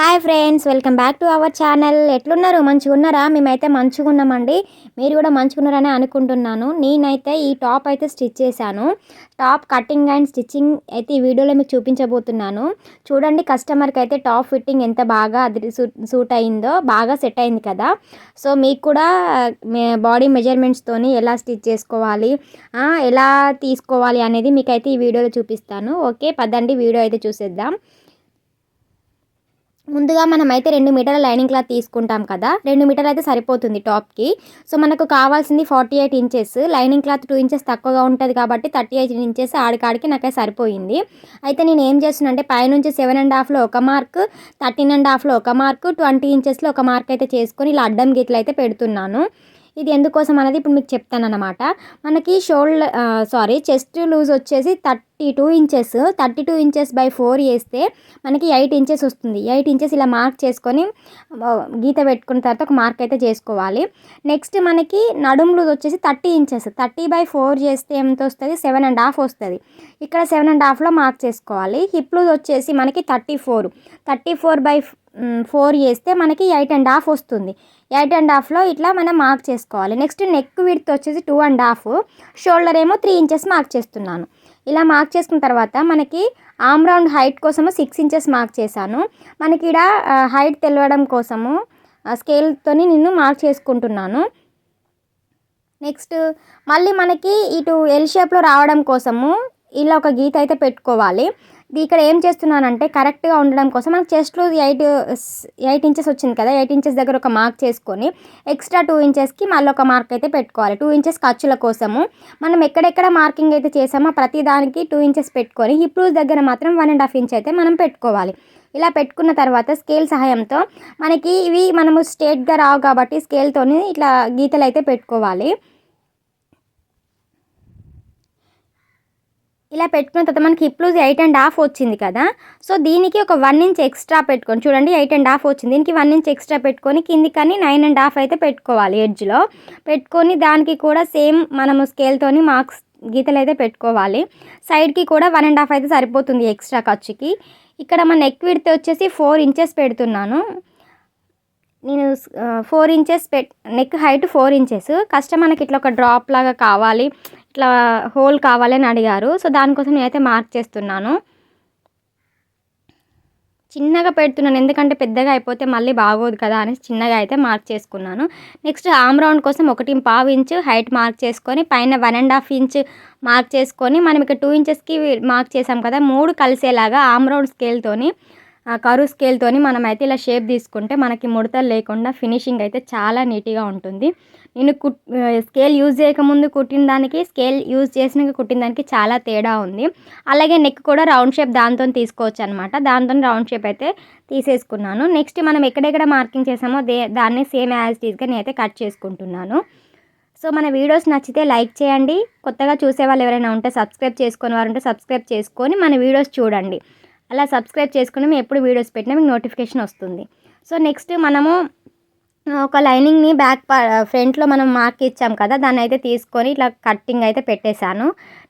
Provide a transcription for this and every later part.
Hi friends welcome back to our channel ఎట్లున్నారు? మంచిగా ఉన్నారా మేమైతే మంచిగా ఉన్నామండి మీరు కూడా మంచిగా ఉన్నారని అనుకుంటున్నాను. నేనైతే ఈ టాప్ అయితే స్టిచ్ చేశాను. టాప్ కటింగ్ అండ్ స్టిచ్చింగ్ అయితే ఈ వీడియోలో మీకు చూపించబోతున్నాను. చూడండి కస్టమర్కి అయితే టాప్ ఫిట్టింగ్ ఎంత బాగా అది సూట్ అయిందో బాగా సెట్ అయింది కదా. సో మీకు కూడా బాడీ మెజర్మెంట్స్తోని ఎలా స్టిచ్ చేసుకోవాలి ఎలా తీసుకోవాలి అనేది మీకైతే ఈ వీడియోలో చూపిస్తాను. ఓకే పదండి వీడియో అయితే చూసేద్దాం. ముందుగా మనం అయితే రెండు మీటర్ల లైనింగ్ క్లాత్ తీసుకుంటాం కదా. రెండు మీటర్లు అయితే సరిపోతుంది టాప్కి. సో మనకు కావాల్సింది forty eight inches. Lining cloth two inches తక్కువగా ఉంటుంది కాబట్టి థర్టీ ఎయిట్ ఇంచెస్ ఆడికాడికి నాకైతే సరిపోయింది. అయితే నేను ఏం చేస్తున్నా అంటే పైనుంచి సెవెన్ అండ్ హాఫ్లో ఒక మార్క్ థర్టీన్ అండ్ హాఫ్లో ఒక మార్క్ ట్వంటీ ఇంచెస్లో ఒక మార్క్ అయితే చేసుకొని ఇలా అడ్డం గీతలు అయితే పెడుతున్నాను. ఇది ఎందుకోసం అనేది ఇప్పుడు మీకు చెప్తాను మనకి షోల్డర్ సారీ చెస్ట్ లూజ్ వచ్చేసి thirty two inches thirty two inches by four వేస్తే మనకి ఎయిట్ ఇంచెస్ వస్తుంది. ఎయిట్ ఇంచెస్ ఇలా మార్క్ చేసుకొని గీత పెట్టుకున్న తర్వాత ఒక మార్క్ అయితే చేసుకోవాలి. నెక్స్ట్ మనకి నడుము లూజ్ వచ్చేసి thirty inches thirty by four చేస్తే ఎంత వస్తుంది? సెవెన్ అండ్ హాఫ్ వస్తుంది. ఇక్కడ సెవెన్ అండ్ హాఫ్లో మార్క్ చేసుకోవాలి. హిప్ లూజ్ వచ్చేసి మనకి thirty four thirty four by four చేస్తే మనకి ఎయిట్ అండ్ హాఫ్ వస్తుంది. ఎయిట్ అండ్ హాఫ్లో ఇట్లా మనం మార్క్ చేసుకోవాలి. నెక్స్ట్ నెక్ విడ్త్ వచ్చేసి టూ అండ్ హాఫ్. షోల్డర్ ఏమో త్రీ ఇంచెస్ మార్క్ చేస్తున్నాను. ఇలా మార్క్ చేసుకున్న తర్వాత మనకి ఆమ్ రౌండ్ హైట్ కోసము సిక్స్ ఇంచెస్ మార్క్ చేశాను. మనకి ఇక్కడ హైట్ తెలవడం కోసము స్కేల్తో నేను మార్క్ చేసుకుంటున్నాను. నెక్స్ట్ మళ్ళీ మనకి ఇటు ఎల్ షేప్లో రావడం కోసము ఇలా ఒక గీత అయితే పెట్టుకోవాలి. ఇక్కడ ఏం చేస్తున్నానంటే కరెక్ట్గా ఉండడం కోసం మనకి చెస్ట్లో ఎయిట్ ఎయిట్ ఇంచెస్ వచ్చింది కదా ఎయిట్ ఇంచెస్ దగ్గర ఒక మార్క్ చేసుకొని ఎక్స్ట్రా టూ ఇంచెస్కి మళ్ళీ ఒక మార్క్ అయితే పెట్టుకోవాలి. టూ ఇంచెస్ ఖర్చుల కోసము మనం ఎక్కడెక్కడ మార్కింగ్ అయితే చేసామో ప్రతి దానికి టూ ఇంచెస్ పెట్టుకొని హిప్ దగ్గర మాత్రం వన్ అండ్ హాఫ్ ఇంచ్ అయితే మనం పెట్టుకోవాలి. ఇలా పెట్టుకున్న తర్వాత స్కేల్ సహాయంతో మనకి ఇవి మనము స్ట్రేట్గా రావు కాబట్టి స్కేల్తోని ఇట్లా గీతలు అయితే పెట్టుకోవాలి. ఇలా పెట్టుకున్న తర్వాత మనకి hip loose eight and half వచ్చింది కదా. సో దీనికి ఒక వన్ ఇంచ్ ఎక్స్ట్రా పెట్టుకొని చూడండి ఎయిట్ అండ్ హాఫ్ వచ్చింది. దీనికి వన్ ఇంచ్ ఎక్స్ట్రా పెట్టుకొని కింది కానీ నైన్ అండ్ హాఫ్ అయితే పెట్టుకోవాలి ఎడ్జ్లో పెట్టుకొని దానికి కూడా సేమ్ మనము స్కేల్తోని మార్క్స్ గీతలు అయితే పెట్టుకోవాలి. సైడ్కి కూడా వన్ అండ్ హాఫ్ అయితే సరిపోతుంది ఎక్స్ట్రా ఖర్చుకి. ఇక్కడ మన నెక్ విడితే వచ్చేసి ఫోర్ ఇంచెస్ పెడుతున్నాను. నేను ఫోర్ ఇంచెస్ పెట్ నెక్ హైట్ ఫోర్ ఇంచెస్ కష్టం మనకి ఇట్లా ఒక డ్రాప్ లాగా కావాలి. ఇట్లా హోల్ కావాలని అడిగారు. సో దానికోసం నేనైతే మార్క్ చేస్తున్నాను. చిన్నగా పెడుతున్నాను. ఎందుకంటే పెద్దగా అయిపోతే మళ్ళీ బాగోదు కదా అని చిన్నగా అయితే మార్క్ చేసుకున్నాను. నెక్స్ట్ ఆమ్ రౌండ్ కోసం ఒకటి పావు ఇంచ్ హైట్ మార్క్ చేసుకొని పైన one and half inch mark చేసుకొని మనం ఇక్కడ టూ ఇంచెస్కి మార్క్ చేసాం కదా మూడు కలిసేలాగా ఆమ్ రౌండ్ స్కేల్తోని కరువు స్కేల్తోని మనం అయితే ఇలా షేప్ తీసుకుంటే మనకి ముడతలు లేకుండా ఫినిషింగ్ అయితే చాలా నీట్గా ఉంటుంది. నేను కుట్ స్కేల్ యూజ్ చేయకముందు కుట్టిన దానికి స్కేల్ యూజ్ చేసినాక కుట్టిన దానికి చాలా తేడా ఉంది. అలాగే నెక్ కూడా రౌండ్ షేప్ దాంతో తీసుకోవచ్చు అనమాట దాంతో రౌండ్ షేప్ అయితే తీసేసుకున్నాను. నెక్స్ట్ మనం ఎక్కడెక్కడ మార్కింగ్ చేసామో దే దాన్ని సేమ్ యాజ్ టీజ్గా నేనైతే కట్ చేసుకుంటున్నాను. సో మన వీడియోస్ నచ్చితే లైక్ చేయండి. కొత్తగా చూసే వాళ్ళు ఎవరైనా ఉంటే సబ్స్క్రైబ్ చేసుకుని వారు ఉంటే సబ్స్క్రైబ్ చేసుకొని మన వీడియోస్ చూడండి. అలా సబ్స్క్రైబ్ చేసుకుని మేము ఎప్పుడు వీడియోస్ పెట్టినా మీకు నోటిఫికేషన్ వస్తుంది. సో నెక్స్ట్ మనము ఒక లైనింగ్ని బ్యాక్ ఫ్రంట్లో మనం మార్క్ ఇచ్చాం కదా దాన్ని అయితే తీసుకొని ఇట్లా కట్టింగ్ అయితే పెట్టేశాను.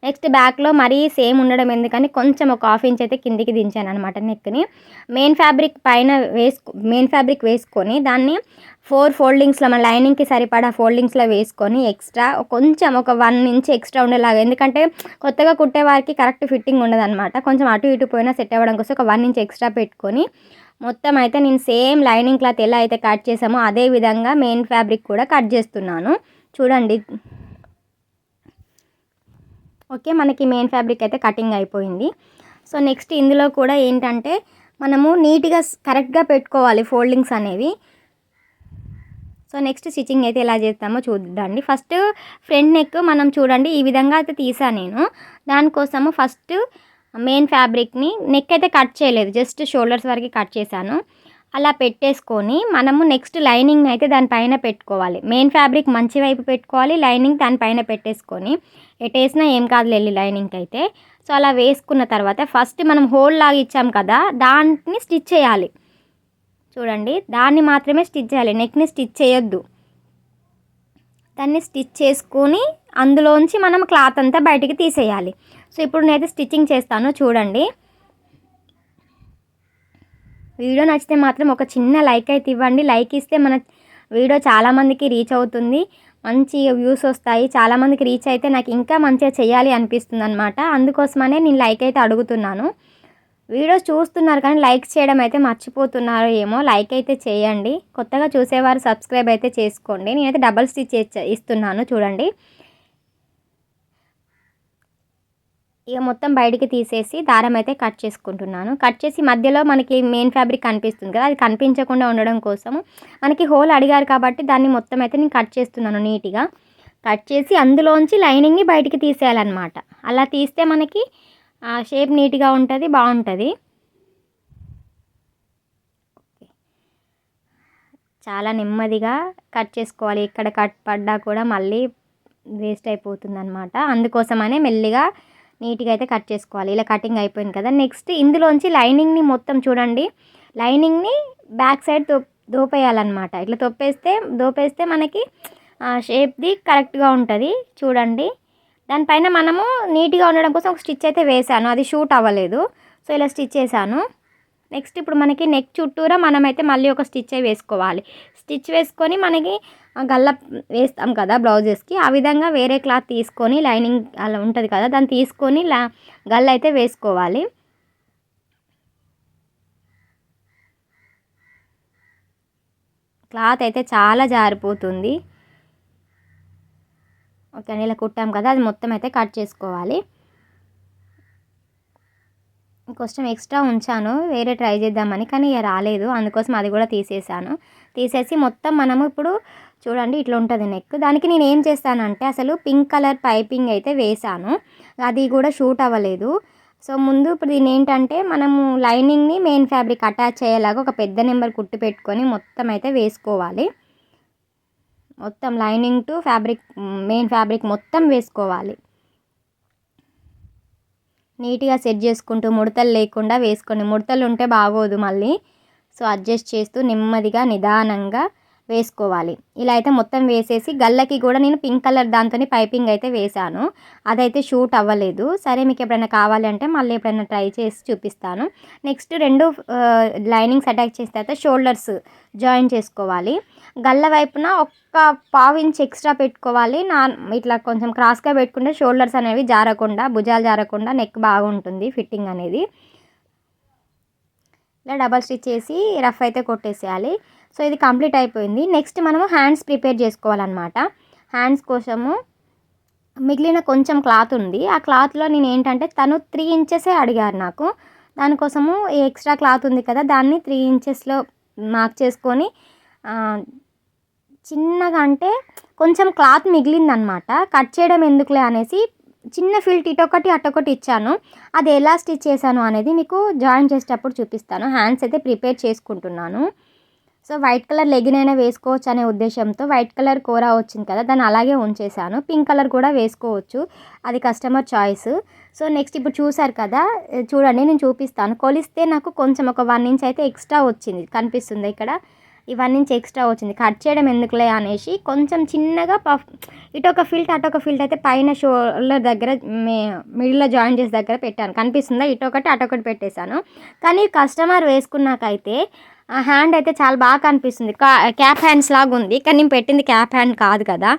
నెక్స్ట్ బ్యాక్లో మరీ సేమ్ ఉండడం ఎందుకని కొంచెం ఒక హాఫ్ ఇంచ్ అయితే కిందికి దించాను అనమాట నెక్ని మెయిన్ ఫ్యాబ్రిక్ పైన వేసుకు మెయిన్ ఫ్యాబ్రిక్ వేసుకొని దాన్ని ఫోర్ ఫోల్డింగ్స్లో మన లైనింగ్కి సరిపడా ఫోల్డింగ్స్లో వేసుకొని ఎక్స్ట్రా కొంచెం ఒక వన్ ఇంచ్ ఎక్స్ట్రా ఉండేలాగా. ఎందుకంటే కొత్తగా కుట్టే వారికి కరెక్ట్ ఫిట్టింగ్ ఉండదు అనమాట కొంచెం అటు ఇటు పోయినా సెట్ అవ్వడం కోసం ఒక వన్ ఇంచ్ ఎక్స్ట్రా పెట్టుకొని మొత్తం అయితే నేను సేమ్ లైనింగ్ క్లాత్ ఎలా అయితే కట్ చేసామో అదే విధంగా మెయిన్ ఫ్యాబ్రిక్ కూడా కట్ చేస్తున్నాను. చూడండి. ఓకే మనకి మెయిన్ ఫ్యాబ్రిక్ అయితే కటింగ్ అయిపోయింది. సో నెక్స్ట్ ఇందులో కూడా ఏంటంటే మనము నీట్గా కరెక్ట్గా పెట్టుకోవాలి ఫోల్డింగ్స్ అనేవి. సో నెక్స్ట్ స్టిచ్చింగ్ అయితే ఎలా చేస్తామో చూద్దాండి. ఫస్ట్ ఫ్రంట్ నెక్ మనం చూడండి ఈ విధంగా అయితే తీసాను నేను. దానికోసము ఫస్ట్ మెయిన్ ఫ్యాబ్రిక్ని నెక్ అయితే కట్ చేయలేదు. జస్ట్ షోల్డర్స్ వరకు కట్ చేశాను. అలా పెట్టేసుకొని మనము నెక్స్ట్ లైనింగ్ అయితే దానిపైన పెట్టుకోవాలి. మెయిన్ ఫ్యాబ్రిక్ మంచి వైపు పెట్టుకోవాలి లైనింగ్ దానిపైన పెట్టేసుకొని ఎటేసినా ఏం కాదు వెళ్ళి లైనింగ్కి అయితే సో అలా వేసుకున్న తర్వాత ఫస్ట్ మనం హోల్ లాగా ఇచ్చాం కదా దాన్ని స్టిచ్ చేయాలి. చూడండి దాన్ని మాత్రమే స్టిచ్ చేయాలి. నెక్ని స్టిచ్ చేయొద్దు. దాన్ని స్టిచ్ చేసుకొని అందులోంచి మనం క్లాత్ అంతా బయటికి తీసేయాలి. సో ఇప్పుడు నేనైతే స్టిచ్చింగ్ చేస్తాను చూడండి. వీడియో నచ్చితే మాత్రం ఒక చిన్న లైక్ అయితే ఇవ్వండి. లైక్ ఇస్తే మన వీడియో చాలామందికి రీచ్ అవుతుంది మంచి వ్యూస్ వస్తాయి. చాలామందికి రీచ్ అయితే నాకు ఇంకా మంచిగా చేయాలి అనిపిస్తుంది అనమాట అందుకోసమనే నేను లైక్ అయితే అడుగుతున్నాను. వీడియోస్ చూస్తున్నారు కానీ లైక్ చేయడం అయితే మర్చిపోతున్నారు ఏమో. లైక్ అయితే చేయండి. కొత్తగా చూసేవారు సబ్స్క్రైబ్ అయితే చేసుకోండి. నేనైతే డబల్ స్టిచ్ ఇస్తున్నాను చూడండి. ఇక మొత్తం బయటికి తీసేసి దారం అయితే కట్ చేసుకుంటున్నాను. కట్ చేసి మధ్యలో మనకి మెయిన్ ఫ్యాబ్రిక్ కనిపిస్తుంది కదా అది కనిపించకుండా ఉండడం కోసం మనకి హోల్ అడిగారు కాబట్టి దాన్ని మొత్తం అయితే నేను కట్ చేస్తున్నాను నీట్గా. కట్ చేసి అందులోంచి లైనింగ్ని బయటికి తీసేయాలన్నమాట. అలా తీస్తే మనకి షేప్ నీట్గా ఉంటుంది బాగుంటుంది. చాలా నెమ్మదిగా కట్ చేసుకోవాలి. ఇక్కడ కట్ పడ్డా కూడా మళ్ళీ వేస్ట్ అయిపోతుంది అనమాట అందుకోసమనే మెల్లిగా నీట్గా అయితే కట్ చేసుకోవాలి. ఇలా కటింగ్ అయిపోయింది కదా. నెక్స్ట్ ఇందులోంచి లైనింగ్ని మొత్తం చూడండి. లైనింగ్ని బ్యాక్ సైడ్తో దోపేయాలన్నమాట. ఇట్లా తొప్పేస్తే దోపేస్తే మనకి షేప్ది కరెక్ట్గా ఉంటుంది. చూడండి. దానిపైన మనము నీట్గా ఉండడం కోసం ఒక స్టిచ్ అయితే వేసాను అది షూట్ అవ్వలేదు. సో ఇలా స్టిచ్ చేశాను. నెక్స్ట్ ఇప్పుడు మనకి నెక్ చుట్టూరా మనమైతే మళ్ళీ ఒక స్టిచ్ వేసుకోవాలి. స్టిచ్ వేసుకొని మనకి గల్ల వేస్తాం కదా బ్లౌజెస్కి. ఆ విధంగా వేరే క్లాత్ తీసుకొని లైనింగ్ అలా ఉంటుంది కదా దాన్ని తీసుకొని లా గల్ల అయితే వేసుకోవాలి. క్లాత్ అయితే చాలా జారిపోతుంది. ఓకే ఇలా కుట్టాం కదా అది మొత్తం అయితే కట్ చేసుకోవాలి. కొంచెం ఎక్స్ట్రా ఉంచాను వేరే ట్రై చేద్దామని కానీ ఇక రాలేదు. అందుకోసం అది కూడా తీసేసాను. తీసేసి మొత్తం మనము ఇప్పుడు చూడండి ఇట్లా ఉంటుంది నెక్. దానికి నేను ఏం చేస్తానంటే అసలు పింక్ కలర్ పైపింగ్ అయితే వేసాను. అది కూడా షూట్ అవ్వలేదు. సో ముందు ఇప్పుడు దీని ఏంటంటే మనము లైనింగ్ని మెయిన్ ఫ్యాబ్రిక్ అటాచ్ అయ్యేలాగా ఒక పెద్ద నెంబర్ కుట్టు పెట్టుకొని మొత్తం అయితే వేసుకోవాలి. మొత్తం lining to fabric main fabric మొత్తం వేసుకోవాలి. నీట్గా సెట్ చేసుకుంటూ ముడతలు లేకుండా వేసుకోండి ముడతలు ఉంటే బాగోదు మళ్ళీ. సో అడ్జస్ట్ చేస్తూ నెమ్మదిగా నిదానంగా వేసుకోవాలి. ఇలా అయితే మొత్తం వేసేసి గల్లకి కూడా నేను పింక్ కలర్ దాంతో పైపింగ్ అయితే వేశాను. అదైతే షూట్ అవ్వలేదు. సరే మీకు ఎప్పుడైనా కావాలంటే మళ్ళీ ఎప్పుడైనా ట్రై చేసి చూపిస్తాను. నెక్స్ట్ రెండు లైనింగ్స్ అటాక్ చేసిన తర్వాత షోల్డర్స్ జాయిన్ చేసుకోవాలి. గల్ల వైపున ఒక్క పావు ఇంచ్ ఎక్స్ట్రా పెట్టుకోవాలి. నా ఇట్లా కొంచెం క్రాస్గా పెట్టుకుంటే షోల్డర్స్ అనేవి జారకుండా భుజాలు జారకుండా నెక్ బాగుంటుంది ఫిట్టింగ్ అనేది. ఇలా డబల్ స్టిచ్ చేసి రఫ్ అయితే కొట్టేసేయాలి. సో ఇది కంప్లీట్ అయిపోయింది. నెక్స్ట్ మనము హ్యాండ్స్ ప్రిపేర్ చేసుకోవాలన్నమాట. హ్యాండ్స్ కోసము మిగిలిన కొంచెం క్లాత్ ఉంది. ఆ క్లాత్లో నేను ఏంటంటే తను త్రీ ఇంచెసే అడిగారు నాకు. దానికోసము ఎక్స్ట్రా క్లాత్ ఉంది కదా దాన్ని త్రీ ఇంచెస్లో మార్క్ చేసుకొని చిన్నగా అంటే కొంచెం క్లాత్ మిగిలిందనమాట కట్ చేయడం ఎందుకులే అనేసి చిన్న ఫిల్ట్ ఇటొకటి అటొకటి ఇచ్చాను. అది ఎలా స్టిచ్ చేశాను అనేది మీకు జాయిన్ చేసేటప్పుడు చూపిస్తాను. హ్యాండ్స్ అయితే ప్రిపేర్ చేసుకుంటున్నాను. సో వైట్ కలర్ లెగిన్ అయినా వేసుకోవచ్చు అనే ఉద్దేశంతో వైట్ కలర్ కూర వచ్చింది కదా దాన్ని అలాగే ఉంచేసాను పింక్ కలర్ కూడా వేసుకోవచ్చు. అది కస్టమర్ చాయిస్. సో నెక్స్ట్ ఇప్పుడు చూసారు కదా చూడండి నేను చూపిస్తాను. కొలిస్తే నాకు కొంచెం ఒక వన్ ఇంచ్ అయితే ఎక్స్ట్రా వచ్చింది కనిపిస్తుంది ఇక్కడ. ఈ వన్ ఇంచ్ ఎక్స్ట్రా వచ్చింది. కట్ చేయడం ఎందుకులే అనేసి కొంచెం చిన్నగా పఫ్ ఇటు ఒక ఫిల్ట్ అటు ఒక ఫిల్ట్ అయితే పైన షోల్డర్ దగ్గర మిడిల్లో జాయిన్ చేసే దగ్గర పెట్టాను. కనిపిస్తుందా? ఇటు ఒకటి అటు ఒకటి పెట్టేశాను. కానీ కస్టమర్ వేసుకున్నాకైతే ఆ హ్యాండ్ అయితే చాలా బాగా కనిపిస్తుంది. క్యాప్ హ్యాండ్స్ లాగా ఉంది. కానీ నేను పెట్టింది క్యాప్ హ్యాండ్ కాదు కదా.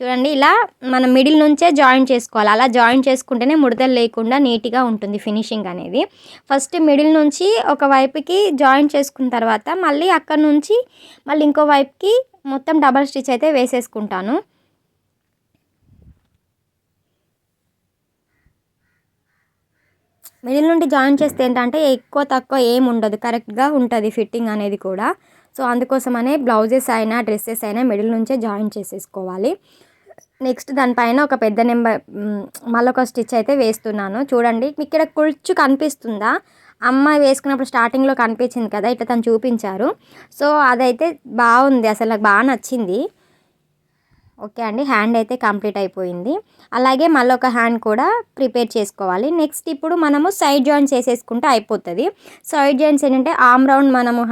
చూడండి ఇలా మనం మిడిల్ నుంచే జాయిన్ చేసుకోవాలి. అలా జాయిన్ చేసుకుంటేనే ముడతలు లేకుండా నీట్గా ఉంటుంది ఫినిషింగ్ అనేది. ఫస్ట్ మిడిల్ నుంచి ఒక వైపుకి జాయిన్ చేసుకున్న తర్వాత మళ్ళీ అక్కడ నుంచి మళ్ళీ ఇంకో వైపుకి మొత్తం డబల్ స్టిచ్ అయితే వేసేసుకుంటాను. మిడిల్ నుండి జాయిన్ చేస్తే ఏంటంటే ఎక్కువ తక్కువ ఏం ఉండదు. కరెక్ట్గా ఉంటుంది ఫిట్టింగ్ అనేది కూడా. సో అందుకోసమనే బ్లౌజెస్ అయినా డ్రెస్సెస్ అయినా మిడిల్ నుంచే జాయిన్ చేసేసుకోవాలి. నెక్స్ట్ దానిపైన ఒక పెద్ద నెంబర్ మళ్ళొక స్టిచ్ అయితే వేస్తున్నాను. చూడండి మీకు ఇక్కడ కుర్చు కనిపిస్తుందా? అమ్మాయి వేసుకున్నప్పుడు స్టార్టింగ్లో కనిపించింది కదా ఇట్లా తను చూపించారు. సో అదైతే బాగుంది అసలు నాకు బాగా నచ్చింది. ఓకే అండి హ్యాండ్ అయితే కంప్లీట్ అయిపోయింది. అలాగే మళ్ళీ ఒక హ్యాండ్ కూడా ప్రిపేర్ చేసుకోవాలి. నెక్స్ట్ ఇప్పుడు మనము సైడ్ జాయింట్స్ వేసేసుకుంటే అయిపోతుంది. సైడ్ జాయింట్స్ ఏంటంటే ఆమ్ రౌండ్ మనము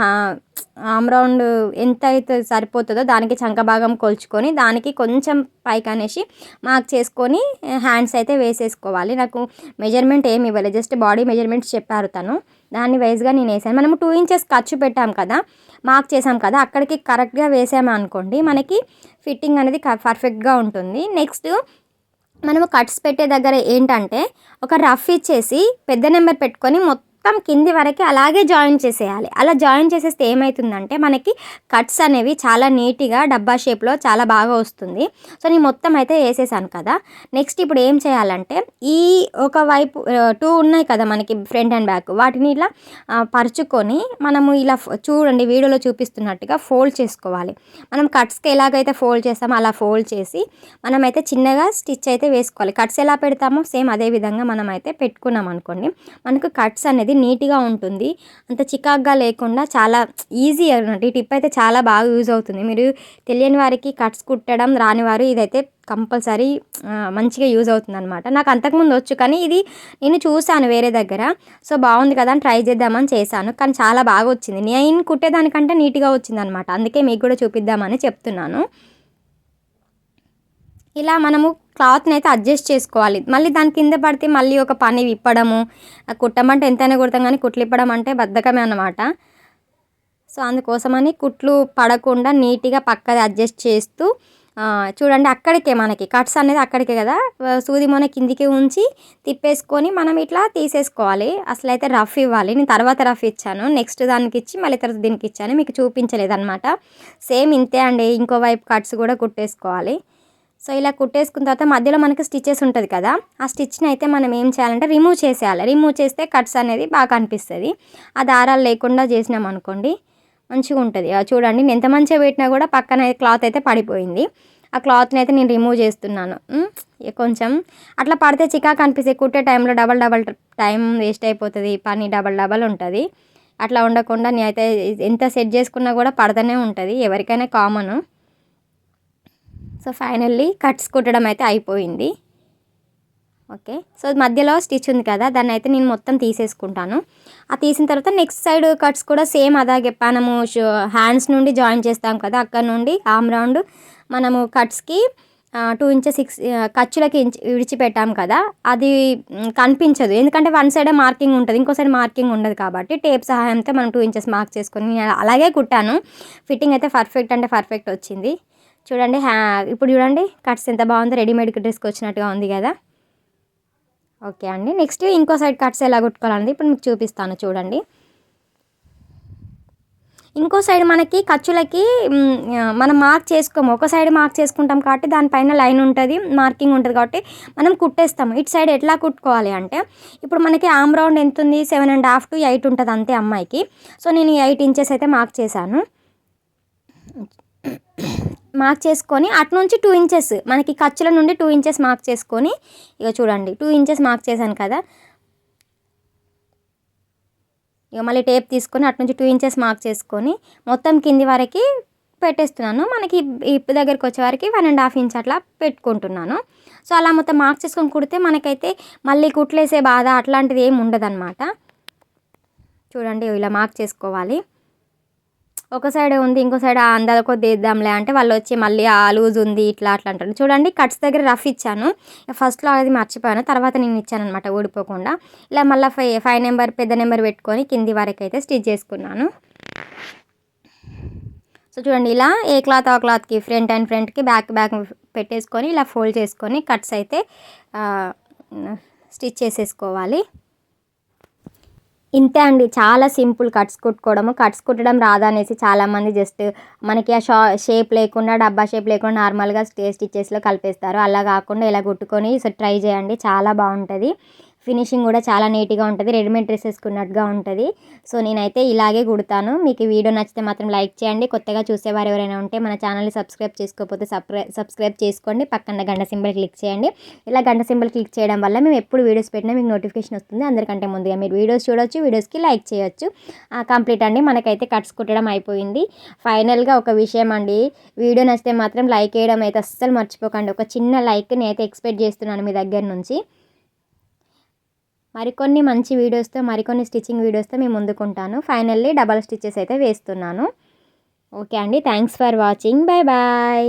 ఆమ్ రౌండ్ ఎంత అయితే సరిపోతుందో దానికి చంక భాగం కొలుచుకొని దానికి కొంచెం పైకి అనేసి మార్క్ చేసుకొని హ్యాండ్స్ అయితే వేసేసుకోవాలి. నాకు మెజర్మెంట్ ఏమి ఇవ్వలేదు జస్ట్ బాడీ మెజర్మెంట్స్ చెప్పారు తను. దాన్ని వైజ్గా నేను వేసాను. మనము టూ ఇంచెస్ ఖర్చు పెట్టాం కదా మార్క్ చేసాం కదా అక్కడికి కరెక్ట్గా వేసాము అనుకోండి మనకి ఫిట్టింగ్ అనేది పర్ఫెక్ట్గా ఉంటుంది. నెక్స్ట్ మనము కట్స్ పెట్టే దగ్గర ఏంటంటే ఒక రఫ్ ఇచ్చేసి పెద్ద నెంబర్ పెట్టుకొని మొత్తం మొత్తం కింది వరకు అలాగే జాయిన్ చేసేయాలి. అలా జాయిన్ చేసేస్తే ఏమవుతుందంటే మనకి కట్స్ అనేవి చాలా నీట్గా డబ్బా షేప్లో చాలా బాగా వస్తుంది. సో నేను మొత్తం అయితే వేసేసాను కదా. నెక్స్ట్ ఇప్పుడు ఏం చేయాలంటే ఈ ఒక వైపు టూ ఉన్నాయి కదా మనకి ఫ్రంట్ అండ్ బ్యాక్. వాటిని ఇలా పరుచుకొని మనము ఇలా చూడండి వీడియోలో చూపిస్తున్నట్టుగా ఫోల్డ్ చేసుకోవాలి. మనం కట్స్కి ఎలాగైతే ఫోల్డ్ చేస్తామో అలా ఫోల్డ్ చేసి మనమైతే చిన్నగా స్టిచ్ అయితే వేసుకోవాలి. కట్స్ ఎలా పెడతామో సేమ్ అదే విధంగా మనం అయితే పెట్టుకున్నాం అనుకోండి మనకు కట్స్ అనేది అనేది నీట్గా ఉంటుంది. అంత చికాగ్గా లేకుండా చాలా ఈజీ అనమాట ఈ టిప్ అయితే చాలా బాగా యూజ్ అవుతుంది. మీరు తెలియని వారికి కట్స్ కుట్టడం రాని వారు ఇదైతే కంపల్సరీ మంచిగా యూజ్ అవుతుంది అనమాట నాకు అంతకుముందు వచ్చు కానీ ఇది నేను చూశాను వేరే దగ్గర. సో బాగుంది కదా అని ట్రై చేద్దామని చేశాను. కానీ చాలా బాగా వచ్చింది. నేను కుట్టేదానికంటే నీట్గా వచ్చింది అనమాట అందుకే మీకు కూడా చూపిద్దామని చెప్తున్నాను. ఇలా మనము క్లాత్ని అయితే అడ్జస్ట్ చేసుకోవాలి. మళ్ళీ దాని కింద పడితే మళ్ళీ ఒక పని విప్పడము కుట్టమంటే ఎంతైనా కుడతాం కానీ కుట్లు ఇప్పడం అంటే బద్ధకమే అనమాట సో అందుకోసమని కుట్లు పడకుండా నీట్గా పక్కది అడ్జస్ట్ చేస్తూ చూడండి అక్కడికే మనకి కట్స్ అనేది అక్కడికే కదా. సూది మొన కిందికి ఉంచి తిప్పేసుకొని మనం ఇట్లా తీసేసుకోవాలి. అసలు అయితే రఫ్ ఇవ్వాలి. నేను తర్వాత రఫ్ ఇచ్చాను. నెక్స్ట్ దానికి ఇచ్చి మళ్ళీ తర్వాత దీనికి ఇచ్చాను. మీకు చూపించలేదు అనమాట సేమ్ ఇంతే అండి. ఇంకో వైపు కట్స్ కూడా కుట్టేసుకోవాలి. సో ఇలా కుట్టేసుకున్న తర్వాత మధ్యలో మనకి స్టిచెస్ ఉంటుంది కదా ఆ స్టిచ్ని అయితే మనం ఏం చేయాలంటే రిమూవ్ చేసేయాలి. రిమూవ్ చేస్తే కట్స్ అనేది బాగా అనిపిస్తుంది ఆ దారాలు లేకుండా చేసినాం అనుకోండి మంచిగా ఉంటుంది. చూడండి నేను ఎంత మంచిగా పెట్టినా కూడా పక్కన క్లాత్ అయితే పడిపోయింది. ఆ క్లాత్ని అయితే నేను రిమూవ్ చేస్తున్నాను. కొంచెం అట్లా పడితే చికాకు అనిపిస్తే కుట్టే టైంలో డబల్ డబల్ టైం వేస్ట్ అయిపోతుంది. పని డబల్ డబల్ ఉంటుంది. అట్లా ఉండకుండా నేనైతే ఎంత సెట్ చేసుకున్నా కూడా పడతనే ఉంటుంది. ఎవరికైనా కామను. సో ఫైనల్లీ కట్స్ కుట్టడం అయితే అయిపోయింది. ఓకే. సో మధ్యలో స్టిచ్ ఉంది కదా దాన్ని అయితే నేను మొత్తం తీసేసుకుంటాను. ఆ తీసిన తర్వాత నెక్స్ట్ సైడ్ కట్స్ కూడా సేమ్ అలాగే మనము హ్యాండ్స్ నుండి జాయిన్ చేస్తాం కదా అక్కడ నుండి ఆమ్ రౌండ్ మనము కట్స్కి టూ ఇంచెస్ సిక్స్ ఖర్చులకి విడిచిపెట్టాం కదా అది కనిపించదు. ఎందుకంటే వన్ సైడే మార్కింగ్ ఉంటుంది ఇంకో సైడ్ మార్కింగ్ ఉండదు కాబట్టి టేప్ సహాయంతో మనం టూ ఇంచెస్ మార్క్ చేసుకొని అలాగే కుట్టాను. ఫిట్టింగ్ అయితే పర్ఫెక్ట్ అంటే పర్ఫెక్ట్ వచ్చింది. చూడండి హ్యా ఇప్పుడు చూడండి కట్స్ ఎంత బాగుందో రెడీమేడ్ డ్రెస్కి వచ్చినట్టుగా ఉంది కదా. ఓకే అండి నెక్స్ట్ ఇంకో సైడ్ కట్స్ ఎలా కుట్టుకోవాలండి ఇప్పుడు మీకు చూపిస్తాను చూడండి. ఇంకో సైడ్ మనకి ఖర్చులకి మనం మార్క్ చేసుకోము. ఒక సైడ్ మార్క్ చేసుకుంటాం కాబట్టి దానిపైన లైన్ ఉంటుంది మార్కింగ్ ఉంటుంది కాబట్టి మనం కుట్టేస్తాము. ఇటు సైడ్ ఎట్లా కుట్టుకోవాలి అంటే ఇప్పుడు మనకి ఆమ్ రౌండ్ ఎంత ఉంది? Seven and half to eight ఉంటుంది అంతే అమ్మాయికి. సో నేను ఎయిట్ ఇంచెస్ అయితే మార్క్ చేశాను. మార్క్ చేసుకొని అటు నుంచి టూ ఇంచెస్ మనకి ఖర్చుల నుండి టూ ఇంచెస్ మార్క్ చేసుకొని ఇక చూడండి టూ ఇంచెస్ మార్క్ చేశాను కదా. ఇక మళ్ళీ టేప్ తీసుకొని అటు నుంచి టూ ఇంచెస్ మార్క్ చేసుకొని మొత్తం కింది వరకు పెట్టేస్తున్నాను. మనకి ఇప్పు దగ్గరికి వచ్చే వరకు వన్ అండ్ హాఫ్ ఇంచ్ అట్లా పెట్టుకుంటున్నాను. సో అలా మొత్తం మార్క్ చేసుకొని కుడితే మనకైతే మళ్ళీ కుట్లేసే బాధ అట్లాంటిది ఏమి ఉండదు చూడండి ఇలా మార్క్ చేసుకోవాలి. ఒక సైడ్ ఉంది ఇంకో సైడ్ అందాల కొద్ది ఇద్దాంలే అంటే వాళ్ళు వచ్చి మళ్ళీ ఆ లూజ్ ఉంది ఇట్లా అట్లా అంటారు. చూడండి కట్స్ దగ్గర రఫ్ ఇచ్చాను. ఫస్ట్లో అది మర్చిపోయాను తర్వాత నేను ఇచ్చాను అనమాట ఊడిపోకుండా. ఇలా మళ్ళీ ఫైవ్ ఫైవ్ నెంబర్ పెద్ద నెంబర్ పెట్టుకొని కింది వరకు అయితే స్టిచ్ చేసుకున్నాను. సో చూడండి ఇలా ఏ క్లాత్ ఆ క్లాత్కి ఫ్రంట్ అండ్ ఫ్రంట్కి బ్యాక్ బ్యాక్ పెట్టేసుకొని ఇలా ఫోల్డ్ చేసుకొని కట్స్ అయితే స్టిచ్ చేసేసుకోవాలి. ఇంతే అండి. చాలా సింపుల్ కట్స్ కుట్టుకోవడము. కట్స్ కుట్టడం రాదనేసి చాలామంది జస్ట్ మనకి ఆ షా షేప్ లేకుండా డబ్బా షేప్ లేకుండా నార్మల్గా స్టే స్టిచ్చెస్లో కలిపేస్తారు. అలా కాకుండా ఇలా కుట్టుకొని ట్రై చేయండి. చాలా బాగుంటుంది. ఫినిషింగ్ కూడా చాలా నీట్గా ఉంటుంది. రెడీమేడ్ డ్రెస్ వేసుకున్నట్టుగా ఉంటుంది. సో నేనైతే ఇలాగే కుడతాను. మీకు వీడియో నచ్చితే మాత్రం లైక్ చేయండి. కొత్తగా చూసేవారు ఎవరైనా ఉంటే మన ఛానల్ని సబ్స్క్రైబ్ చేసుకోకపోతే సబ్స్క్రైబ్ చేసుకోండి. పక్కన గంట సింబల్ క్లిక్ చేయండి. ఇలా గంట సింబల్ క్లిక్ చేయడం వల్ల మేము ఎప్పుడు వీడియోస్ పెట్టినా మీకు నోటిఫికేషన్ వస్తుంది. అందరికంటే ముందుగా మీరు వీడియోస్ చూడొచ్చు వీడియోస్కి లైక్ చేయొచ్చు. కంప్లీట్ అండి. మనకైతే కట్స్ కుట్టడం అయిపోయింది. ఫైనల్గా ఒక విషయం అండి. వీడియో నచ్చితే మాత్రం లైక్ చేయడం అయితే అస్సలు మర్చిపోకండి. ఒక చిన్న లైక్ నేనైతే ఎక్స్పెక్ట్ చేస్తున్నాను మీ దగ్గర నుంచి. మరికొన్ని మంచి వీడియోస్తో మరికొన్ని స్టిచ్చింగ్ వీడియోస్తో మేము ముందుకుంటాను. ఫైనల్లీ డబల్ స్టిచ్చెస్ అయితే వేస్తున్నాను. ఓకే అండి. Thanks for watching bye bye